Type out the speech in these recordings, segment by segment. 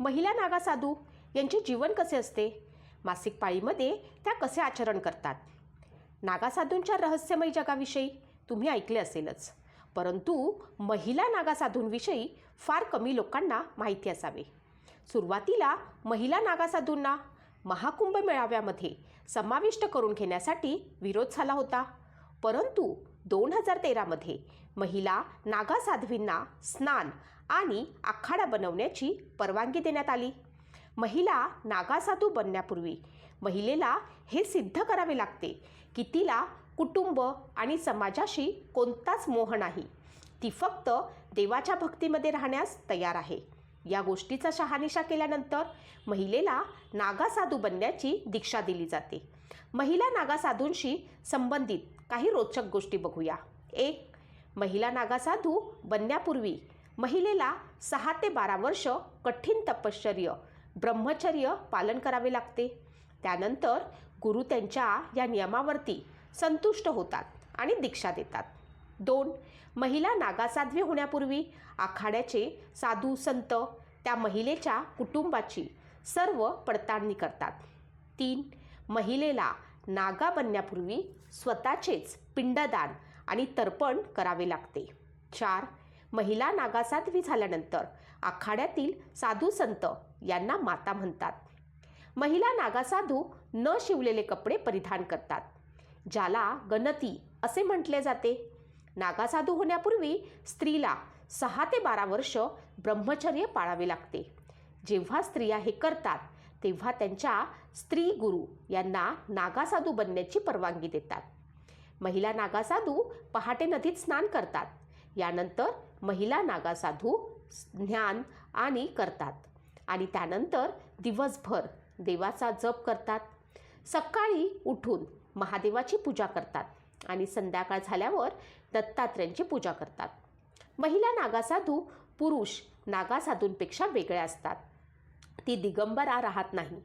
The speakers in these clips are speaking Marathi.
महिला नागा साधू यांचे जीवन कसे असते? मासिक पाळीमध्ये त्या कसे आचरण करतात? नागासाधूंच्या रहस्यमय जगाविषयी तुम्ही ऐकले असेलच. परंतु महिला नागासाधूंविषयी फार कमी लोकांना माहिती असावे. सुरुवातीला महिला नागासाधूंना महाकुंभ मेळाव्यामध्ये समाविष्ट करून घेण्यासाठी विरोध झाला होता. परंतु दोन हजार तेरामध्ये महिला नागा साध्वींना स्नान आणि आखाडा बनवण्याची परवानगी देण्यात आली. महिला नागासाधू बनण्यापूर्वी महिलेला हे सिद्ध करावे लागते की तिला कुटुंब आणि समाजाशी कोणताच मोह नाही. ती फक्त देवाच्या भक्तीमध्ये राहण्यास तयार आहे. या गोष्टीचा शहानिशा केल्यानंतर महिलेला नागासाधू बनण्याची दीक्षा दिली जाते. महिला नागासाधूंशी संबंधित काही रोचक गोष्टी बघूया. एक महिला नागासाधू बनण्यापूर्वी महिलेला सहा ते बारा वर्ष कठीण तपश्चर्य ब्रह्मचर्य पालन करावे लागते. त्यानंतर गुरु त्यांच्या या नियमावरती संतुष्ट होतात आणि दीक्षा देतात. दोन महिला नागासाध्वी होण्यापूर्वी आखाड्याचे साधू संत त्या महिलेच्या कुटुंबाची सर्व पडताळणी करतात. तीन महिलेला नागा बनण्यापूर्वी स्वतःचेच पिंडदान आणि तर्पण करावे लागते. चार महिला नागासाध्वी झाल्यानंतर आखाड्यातील साधू संत यांना माता म्हणतात. महिला नागासाधू न शिवलेले कपडे परिधान करतात ज्याला गणती असे म्हटले जाते. नागासाधू होण्यापूर्वी स्त्रीला सहा ते बारा वर्ष ब्रह्मचर्य पाळावे लागते. जेव्हा स्त्रिया हे करतात तेव्हा त्यांच्या स्त्री गुरु यांना नागासाधू बनण्याची परवानगी देतात. महिला नागासाधू पहाटे नदीत स्नान करतात. यानंतर महिला नागासाधू ज्ञान आणि करतात. आणि त्यानंतर दिवसभर देवाचा जप करतात. सकाळी उठून महादेवाची पूजा करतात आणि संध्याकाळ झाल्यावर दत्तात्र्यांची पूजा करतात. महिला नागासाधू पुरुष नागासाधूंपेक्षा वेगळ्या असतात. ती दिगंबरा राहत नाही.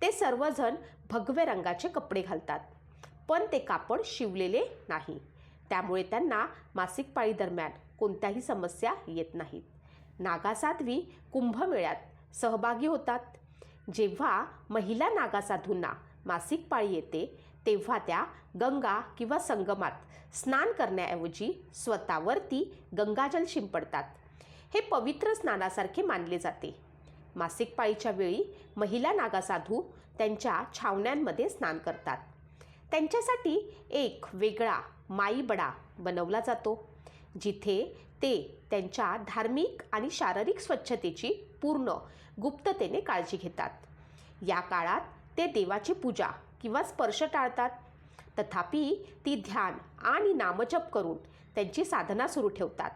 ते सर्वजण भगवे रंगाचे कपडे घालतात. पण ते कापड शिवलेले नाही. त्यामुळे त्यांना मासिक पाळी दरम्यान कोणत्याही समस्या येत नाहीत. नागासाध्वी कुंभमेळ्यात सहभागी होतात. जेव्हा महिला नागासाधूंना मासिक पाळी येते तेव्हा त्या गंगा किंवा संगमात स्नान करण्याऐवजी स्वतःवरती गंगाजल शिंपडतात. हे पवित्र स्नानासारखे मानले जाते. मासिक पाळीच्या वेळी महिला नागासाधू त्यांच्या छावण्यांमध्ये स्नान करतात. त्यांच्यासाठी एक वेगळा माईबडा बनवला जातो जिथे ते त्यांच्या धार्मिक आणि शारीरिक स्वच्छतेची पूर्ण गुप्ततेने काळजी घेतात. या काळात ते देवाची पूजा किंवा स्पर्श टाळतात. तथापि ती ध्यान आणि नामजप करून त्यांची साधना सुरू ठेवतात.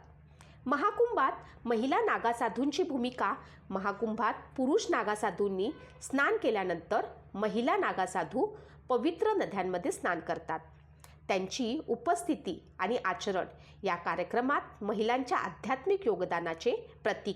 महाकुंभात महिला नागासाधूंची भूमिका महाकुंभात पुरुष नागासाधूंनी स्नान केल्यानंतर महिला नागासाधू पवित्र नद्यांमध्ये स्नान करतात. त्यांची उपस्थिती आणि आचरण या कार्यक्रमात महिलांच्या आध्यात्मिक योगदानाचे प्रतीक